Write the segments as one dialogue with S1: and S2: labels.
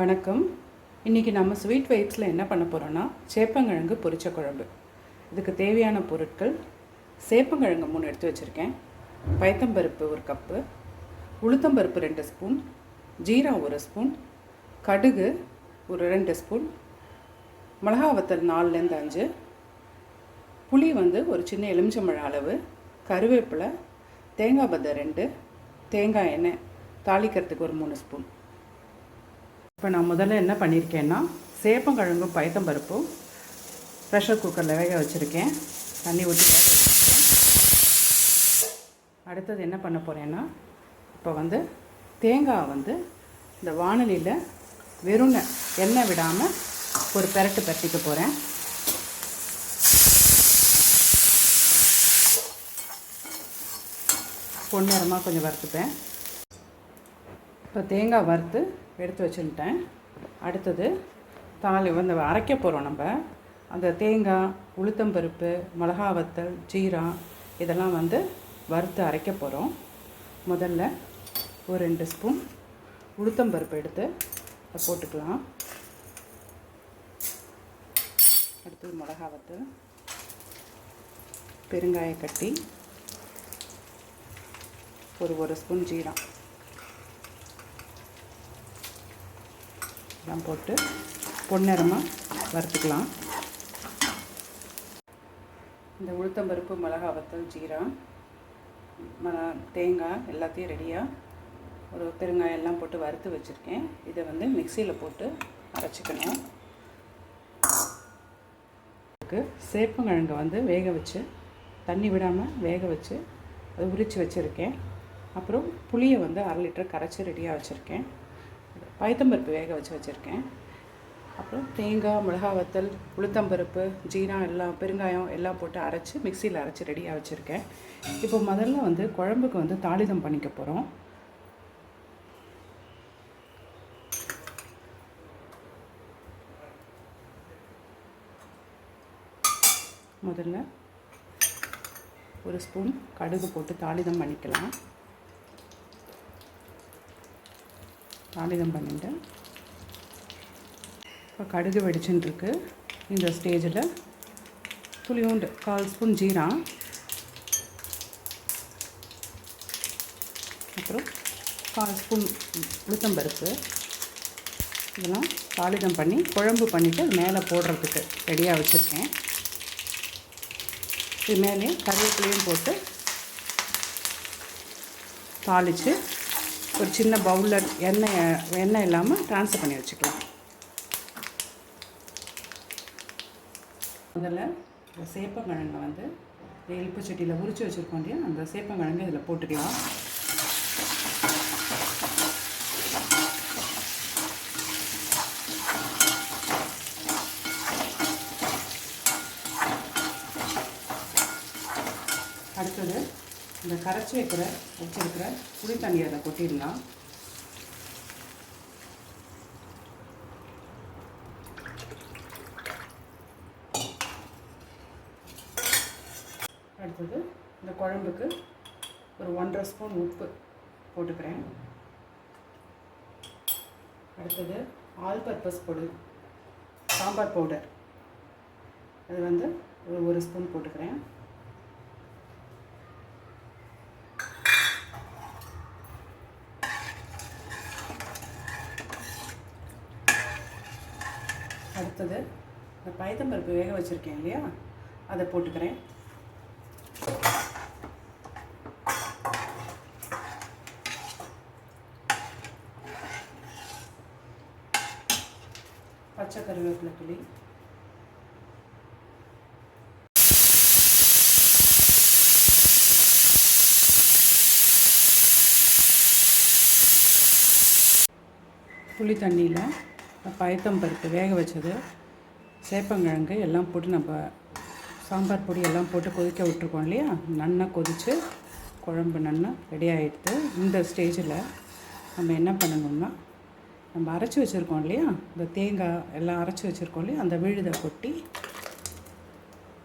S1: வணக்கம். இன்றைக்கி நம்ம ஸ்வீட் வைப்ஸில் என்ன பண்ண போகிறோன்னா சேப்பங்கிழங்கு பொரிச்ச குழம்பு. இதுக்கு தேவையான பொருட்கள் சேப்பங்கிழங்கு மூணு எடுத்து வச்சுருக்கேன். பயத்தம்பருப்பு ஒரு கப்பு உளுத்தம்பருப்பு ரெண்டு ஸ்பூன் ஜீரா ஒரு ஸ்பூன் கடுகு ஒரு ரெண்டு ஸ்பூன் மிளகா வத்தல் நாலுலேருந்து அஞ்சு புளி வந்து ஒரு சின்ன எலுமிச்சம்பழம் அளவு கருவேப்பிலை தேங்காய் பத்தை ரெண்டு தேங்காய் எண்ணெய் தாளிக்கிறதுக்கு ஒரு மூணு ஸ்பூன். இப்போ நான் முதல்ல என்ன பண்ணியிருக்கேன்னா சேப்பங்கிழங்கும் பயத்தம்பருப்பும் ப்ரெஷர் குக்கரில் வேக வச்சுருக்கேன். தண்ணி ஊற்றி வேக வச்சுருக்கேன். அடுத்தது என்ன பண்ண போகிறேன்னா இப்போ வந்து தேங்காய் வந்து இந்த வானலியில் வெறும் எண்ணெய் விடாமல் ஒரு பெரட்டு பரட்டிக்க போகிறேன் பொன்னிறமாக கொஞ்சம் வறுத்துப்பேன். இப்போ தேங்காய் வறுத்து எடுத்து வச்சுட்டேன் அடுத்தது தாளி வந்து அரைக்க போகிறோம் நம்ம. அந்த தேங்காய் உளுத்தம்பருப்பு மிளகா வத்தல் ஜீரா இதெல்லாம் வந்து வறுத்து அரைக்க போகிறோம் முதல்ல ஒரு ரெண்டு ஸ்பூன் உளுத்தம்பருப்பு எடுத்து அதை போட்டுக்கலாம். அடுத்தது மிளகா வத்தல் பெருங்காய கட்டி ஒரு ஒரு ஸ்பூன் ஜீரா. எல்லாம் போட்டு பொன்னிறமாக வறுத்துக்கலாம். இந்த உளுத்தம்பருப்பு மிளகா வத்தல் ஜீரா ம தேங்காய் எல்லாத்தையும் ரெடியாக ஒரு பெருங்காயம் எல்லாம் போட்டு வறுத்து வச்சுருக்கேன். இதை வந்து மிக்சியில் போட்டு அரைச்சிக்கணும். இதுக்கு சேப்பங்கிழங்கை வந்து வேக வச்சு தண்ணி விடாமல் வேக வச்சு அதை உரித்து வச்சுருக்கேன். அப்புறம் புளியை வந்து அரை லிட்டர் கரைச்சி ரெடியாக வச்சுருக்கேன். பயத்தம்பருப்பு வேக வச்சு வச்சுருக்கேன். அப்புறம் தேங்காய் மிளகா வத்தல் உளுத்தம்பருப்பு ஜீரா எல்லாம் பெருங்காயம் எல்லாம் போட்டு அரைச்சி மிக்சியில் அரைச்சி ரெடியாக வச்சுருக்கேன். இப்போ முதல்ல வந்து குழம்புக்கு வந்து தாளிதம் பண்ணிக்க போகிறோம் முதல்ல ஒரு ஸ்பூன் கடுகு போட்டு தாளிதம் பண்ணிக்கலாம். தாளிதம் பண்ணிவிட்டு இப்போ கடுகு வெடிச்சுட்டுருக்கு. இந்த ஸ்டேஜில் துளியூண்டு கால் ஸ்பூன் ஜீரா அப்புறம் கால் ஸ்பூன் உளுத்தம்பருப்பு இதெல்லாம் தாளிதம் பண்ணி குழம்பு பண்ணிவிட்டு மேலே போடுறதுக்கு ரெடியாக வச்சுருக்கேன். இது மேலே கருவேப்பிலையும் போட்டு தாளித்து ஒரு சின்ன பவுலில் எண்ணெய் எண்ணெய் இல்லாமல் ட்ரான்ஸ்ஃபர் பண்ணி வச்சுக்கலாம். முதல்ல இந்த சேப்பங்கிழங்கை வந்து இந்த எலுப்பு சட்டியில் உரிச்சு வச்சுருக்கோம் இல்லையா? அந்த சேப்பங்கிழங்கு இதில் போட்டுக்கலாம். அடுத்தது இந்த கரைச்சி வைக்கிற வச்சிருக்கிற புளி தண்ணியை அதில் கொட்டிடலாம். அடுத்தது இந்த குழம்புக்கு ஒரு ஒன்றரை ஸ்பூன் உப்பு போட்டுக்கிறேன். அடுத்தது ஆல் பர்பஸ் பொடி சாம்பார் பவுடர். அது வந்து ஒரு ஒரு ஸ்பூன் போட்டுக்கிறேன். அடுத்தது இந்த பயத்தம்பருப்பு வேக வச்சுருக்கேன் இல்லையா? அதை போட்டுக்கிறேன். பச்சை கருவேப்பிலை துளி புளி தண்ணியில் பயத்தம் பருப்பு வேக வச்சது சேப்பங்கிழங்கு எல்லாம் போட்டு நம்ம சாம்பார் பொடி எல்லாம் போட்டு கொதிக்க விட்ருக்கோம் இல்லையா? நன்னா கொதித்து குழம்பு நன்னா ரெடி ஆகிடுது இந்த ஸ்டேஜில் நம்ம என்ன பண்ணணும்னா நம்ம அரைச்சி வச்சுருக்கோம் இல்லையா? இந்த தேங்காய் எல்லாம் அரைச்சி வச்சுருக்கோம் இல்லையா? அந்த விழுதை கொட்டி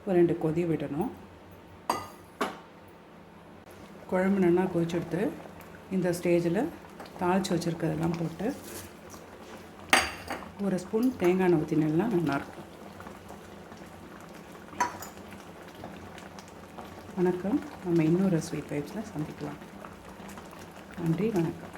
S1: ஒரு ரெண்டு கொதி விடணும். குழம்பு நல்லா கொதிச்செடுத்து இந்த ஸ்டேஜில் தாளித்து வச்சுருக்கிறதெல்லாம் போட்டு ஒரு ஸ்பூன் தேங்காய் எண்ணெய் ஊற்றினா நல்லாயிருக்கும் வணக்கம். நம்ம இன்னொரு ஸ்வீட் வைப்ஸில் சந்திக்கலாம். நன்றி வணக்கம்.